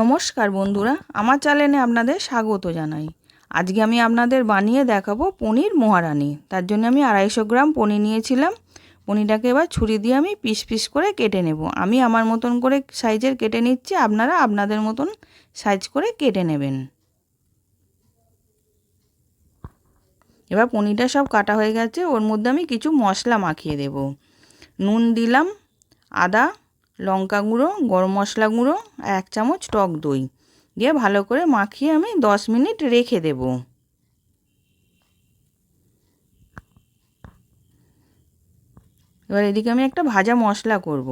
নমস্কার বন্ধুরা, আমার চ্যানেলে আপনাদের স্বাগত জানাই। আজকে আমি আপনাদের বানিয়ে দেখাবো পনির মহারানি। তার জন্য আমি আড়াইশো গ্রাম পনির নিয়েছিলাম। পনিরটাকে এবার ছুরি দিয়ে আমি পিস পিস করে কেটে নেব। আমি আমার মতন করে সাইজের কেটে নিচ্ছি, আপনারা আপনাদের মতন সাইজ করে কেটে নেবেন। এবার পনিরটা সব কাটা হয়ে গেছে, ওর মধ্যে আমি কিছু মশলা মাখিয়ে দেব। নুন দিলাম, আদা লঙ্কা গুঁড়ো, গরম মশলা গুঁড়ো আর এক চামচ টক দই। দিয়ে ভালো করে মাখিয়ে আমি দশ মিনিট রেখে দেব। এবার এদিকে আমি একটা ভাজা মশলা করব।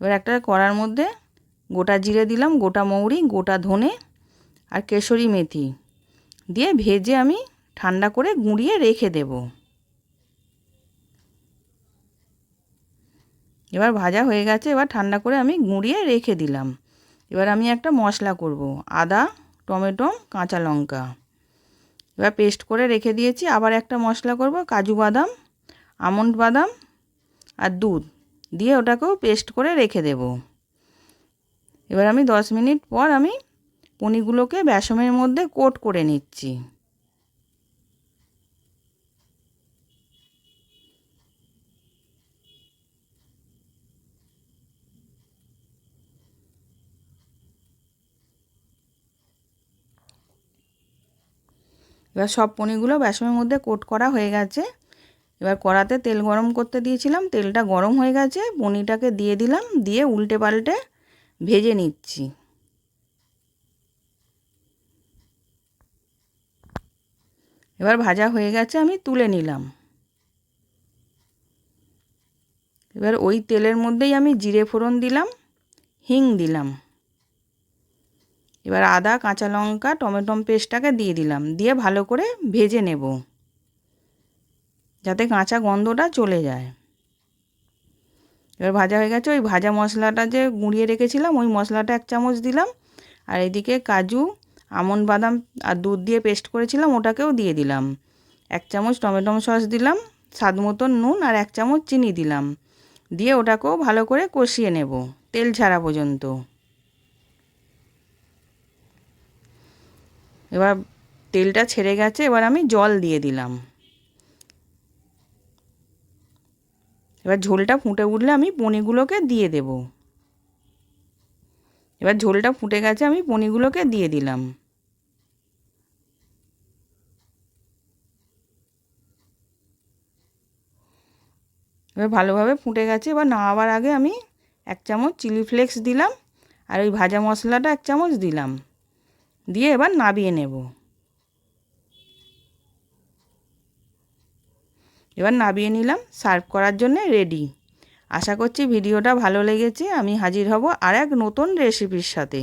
এবার একটা কড়ার মধ্যে গোটা জিরে দিলাম, গোটা মৌরি, গোটা ধনে আর কেশরি মেথি। দিয়ে ভেজে আমি ঠান্ডা করে গুঁড়িয়ে রেখে দেবো। এবার ভাজা হয়ে গেছে, এবার ঠান্ডা করে আমি গুঁড়িয়ে রেখে দিলাম। এবার আমি একটা মশলা করব, আদা, টমেটো, কাঁচা লঙ্কা। এবার পেস্ট করে রেখে দিয়েছি, আবার একটা মশলা করব, কাজু বাদাম, আমন্ড বাদাম আর দুধ। দিয়ে ওটাকেও পেস্ট করে রেখে দেব। এবার আমি দশ মিনিট পর আমি পনিরগুলোকে বেসমের মধ্যে কোট করে নিচ্ছি। এবার সব পনিরগুলো বেসনের মধ্যে কোট করা হয়ে গেছে। এবার কড়াতে তেল গরম করতে দিয়েছিলাম, তেলটা গরম হয়ে গেছে, পনিরটাকে দিয়ে দিলাম, দিয়ে উল্টে পাল্টে ভেজে নিচ্ছি। এবার ভাজা হয়ে গেছে, আমি তুলে নিলাম। এবার ওই তেলের মধ্যেই আমি জিরে ফোড়ন দিলাম, হিং দিলাম। এবার আদা, কাঁচা লঙ্কা, টমেটো পেস্টটাকে দিয়ে দিলাম। দিয়ে ভালো করে ভেজে নেব, যাতে কাঁচা গন্ধটা চলে যায়। এবার ভাজা হয়ে গেছে, ওই ভাজা মশলাটা যে গুঁড়িয়ে রেখেছিলাম, ওই মশলাটা এক চামচ দিলাম। আর এদিকে কাজু, আমন বাদাম আর দুধ দিয়ে পেস্ট করেছিলাম, ওটাকেও দিয়ে দিলাম। এক চামচ টমেটো সস দিলাম, স্বাদ মতন নুন আর এক চামচ চিনি দিলাম। দিয়ে ওটাকেও ভালো করে কষিয়ে নেব, তেল ছাড়া পর্যন্ত। এবার তেলটা ছেড়ে গেছে, এবার আমি জল দিয়ে দিলাম। এবার ঝোলটা ফুটে উঠলে আমি পনিগুলোকে দিয়ে দেব। এবার ঝোলটা ফুটে গেছে, আমি পনিগুলোকে দিয়ে দিলাম। এবার ভালোভাবে ফুটে গেছে, এবার নামাবার আগে আমি এক চামচ চিলি ফ্লেক্স দিলাম, আর ওই ভাজা মশলাটা এক চামচ দিলাম। দিয়ে এবার নাবিয়ে নেব। এবার নাবিয়ে নিলাম, সার্ভ করার জন্যে রেডি আশা করছি ভিডিওটা ভালো লেগেছে, আমি হাজির হব আর এক নতুন রেসিপির সাথে।